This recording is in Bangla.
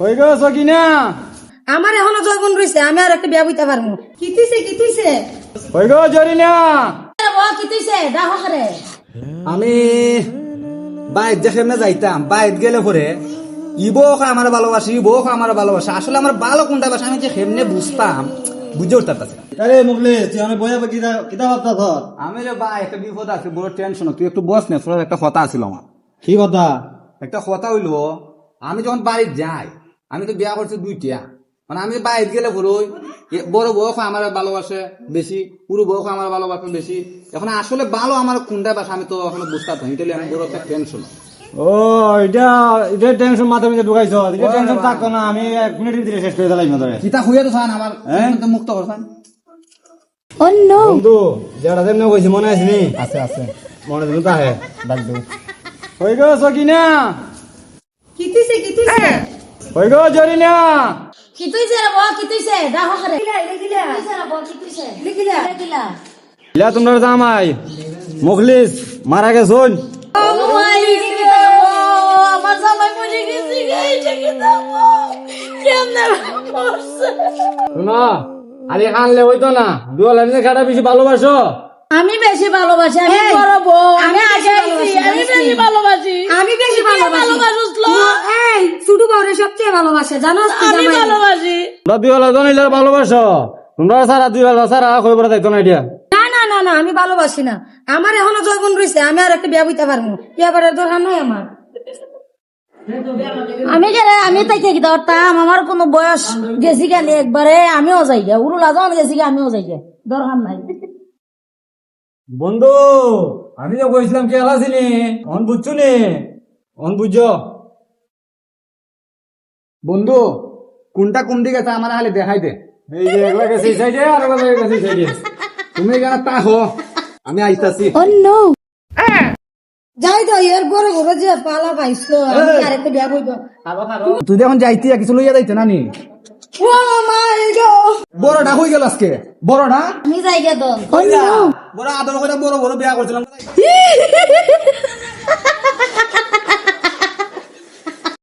হয়ে গেছ কি না আমার এখনও জয়গুণ রয়েছে আমি আর একটা বিয়া বইতে পারব। কি তুইছে কি তুইছে হয়ে গেছ জরি না কি তুইছে ডাহ করে আমি বাইর যে সেমনে যাইতাম বাইর গেলে পরে ইবো আমার ভালোবাসে ইবো আমার ভালোবাসা। আসলে আমার ভালো কোনটা বাসা আমি যে সেমনে বুঝতাম বুঝে উঠতাম পারছি না। আরে মুগলে তুই আমি বইয়া কিতা কিতা ভাবতা ধর। আমি রে ভাই একটা বিপদ আছে বড় টেনশন তুই একটু বস না তোর একটা কথা আছিল আমার। কি কথা? একটা কথা হইল আমি যখন বাড়িতে যাই আমি তো বিয়া করছি দুইটা। মানে আমি বাইরে গেলে বড় বড় বয়স আমার ভালোবাসে বেশি পুরো বয়স আমার ভালোবাসে বেশি। এখন আসলে ভালো আমার কোনটা বাসা আমি তো এখন বুঝতে পারি এটা আমি বড় একটা টেনশন ও এটা এটা টেনশন মাথা মধ্যে ঢুকাইছ। এটা টেনশন থাকতো না আমি এক মিনিটের ভিতরে শেষ করে দিলাম ধরে কিতা হইয়া তো চান আমার হ্যাঁ? তো মুক্ত করছেন বন্ধু যেমন কইছি মনে আছে নি আছে আছে। মনে দিন তাহে। ডাক গেছ তুইছে কি তুইছে হয়ে না কি তুইছে রে করে লিখিলা লিখিলা। তুইছে রে বাবা কি তুইছে লিখিলা। লিখিলা। ইলা তোমরা জামাই মুখলিস মারা গেছুন। আমার জামাই মরে গেছে গাইছে কি দাও কেমনে মরছে? শোনো আরে কানলে হইতো না। দুয়ালা নিয়ে খাটা বেশি ভালোবাসো। আমি বেশি ভালোবাসি আমি বড় বউ আমি আগে আমি বেশি ভালোবাসি। আমি বেশি ভালোবাসি। ভালোবাসে আমি ভালোবাসি। তোমরা দুয়ালা জনিলে ভালোবাসো। তোমরা সারা দুয়ালা সারা কই বড় দেখতো না এটা। না না না না আমি ভালোবাসি না। আমার এখনও জয়গুণ রয়েছে আমি আর একটা বিয়া বইতে পারব বিয়া করার দরকার নাই আমার। আমি গেলে আমি তাইকে কি ধরতাম? আমার কোনো বয়স গেছি গেলে একবারে আমিও যাই গে উরুলা যখন গেছি গে আমিও যাই গে দরকার নাই। বন্ধু আমি তো কইছিলাম কে আলাসিনি অন বুঝছ নি? অন বুঝছ বন্ধু কোনটা কোন দিকে আছে আমার খালি দেখাই দে। এই যে একলা গেছে এই সাইডে আর একলা গেছে এই সাইডে তুমি এখানে তা হো আমি আইতাছি। যাই তো এর বড় বড় যে পালা পাইছো আমি আর একটা বিয়া বইব তুই এখন যাইতি কিছু লইয়া যাইতে না নি ও মাই গড বড়টা হয়ে গেল আজকে। বড়টা? আমি যাই গে তো বড় আদর করে বড় বড় বিয়া করছিলাম।